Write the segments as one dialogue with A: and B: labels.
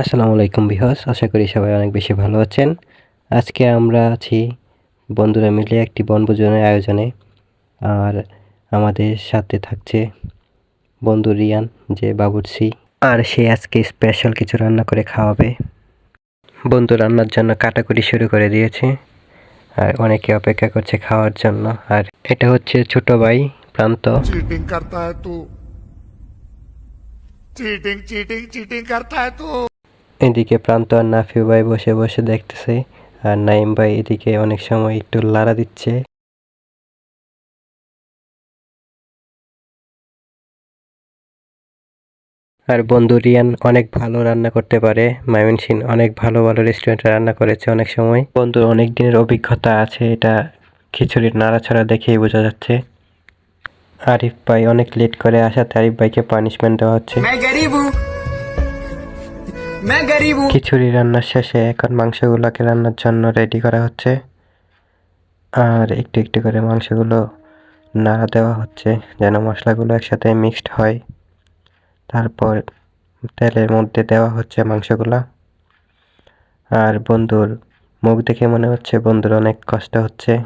A: আসসালামু আলাইকুম বিহস আশা করি সবাই অনেক বেশি ভালো আছেন। আজকে আমরা আছি বন্ধুরা মিলে একটি বনভোজনের আয়োজনে, আর আমাদের সাথে থাকছে বন্ধু রিয়ান, যে বাবুরসি আর সে আজকে স্পেশাল কিছু রান্না করে খাওয়াবে। বন্ধু রান্নার জন্য কাটাকুটি শুরু করে দিয়েছে, আর অনেকে অপেক্ষা করছে খাওয়ার জন্য। আর এটা হচ্ছে ছোট ভাই প্রান্ত।
B: চিটিং করতা হ্যায় চিটিং চিটিং চিটিং করতা
A: এদিকে প্রান্ত আর নাফিউ ভাই বসে বসে দেখতেছে, আর নাইম ভাই এদিকে অনেক সময় একটু লাড়া দিচ্ছে। আর বন্ধু, রিয়ান অনেক ভালো রান্না করতে পারে মাইমনসিং অনেক ভালো ভালো রেস্টুরেন্টে রান্না করেছে অনেক সময়। বন্ধুর অনেক দিনের অভিজ্ঞতা আছে, এটা খিচুড়ির নাড়াছাড়া দেখেই বোঝা যাচ্ছে। আরিফ ভাই অনেক লেট করে আসাতে আরিফ ভাইকে পানিশমেন্ট দেওয়া হচ্ছে। খিচুড়ি রান্নার শেষে এখন মাংসগুলোকে রান্নার জন্য রেডি করা হচ্ছে। আর একটু একটু করে মাংসগুলো নাড়া দেওয়া হচ্ছে, যেন মশলাগুলো একসাথে মিক্সড হয়। তারপর তেলের মধ্যে দেওয়া হচ্ছে মাংসগুলো। আর বন্ধুর মুখ দেখে মনে হচ্ছে বন্ধুর অনেক কষ্ট হচ্ছে।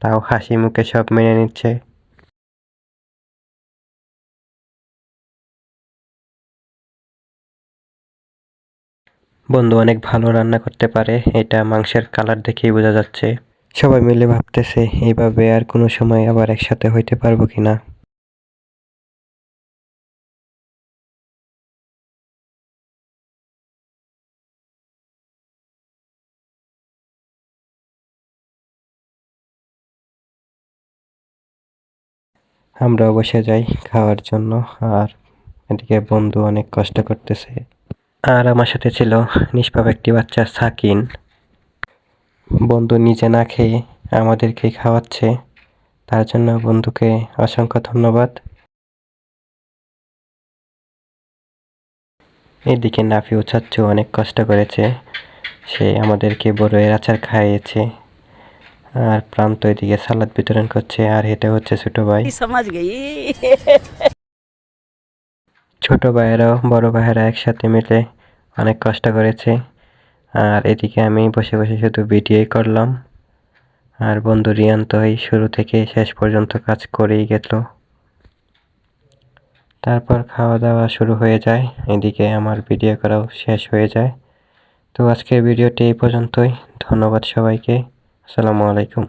A: তাও হাসি মুখে সব মেনে নিচ্ছে। বন্ধু অনেক ভালো রান্না করতে পারে, এটা মাংসের কালার দেখেই বোঝা যাচ্ছে। সবাই মিলে ভাবতেছে, এইভাবে আর কোনো সময় আবার একসাথে হইতে পারব কিনা। আমরা বসে যাই খাওয়ার জন্য, আর এদিকে বন্ধু অনেক কষ্ট করতেছে। আর আমার সাথে ছিল নিষ্পাপ একটি বাচ্চা, সাকিন। বন্ধু নিজে না খেয়ে আমাদেরকে খাওয়াচ্ছে, তার জন্য বন্ধুকে অসংখ্য ধন্যবাদ। এদিকে নাফি উচ্ছাচ্ছ অনেক কষ্ট করেছে। সে আমাদেরকে বড়ের আচার খাইয়েছে। আর প্রান্ত এদিকে সালাদ বিতরণ করছে, আর এটা হচ্ছে ছোট ভাই।
C: সমাজ গেই।
A: ছোট ভাইয়েরাও বড় ভাইয়েরা একসাথে মিলে অনেক কষ্ট করেছে। আর এদিকে আমি বসে বসে শুধু ভিডিওই করলাম। আর বন্ধু রিয়ান তো এই শুরু থেকে শেষ পর্যন্ত কাজ করেই গেল। তারপর খাওয়া দাওয়া শুরু হয়ে যায়। এদিকে আমার ভিডিও করাও শেষ হয়ে যায়। তো আজকের ভিডিওটি এই পর্যন্তই। ধন্যবাদ সবাইকে। আসসালামু আলাইকুম।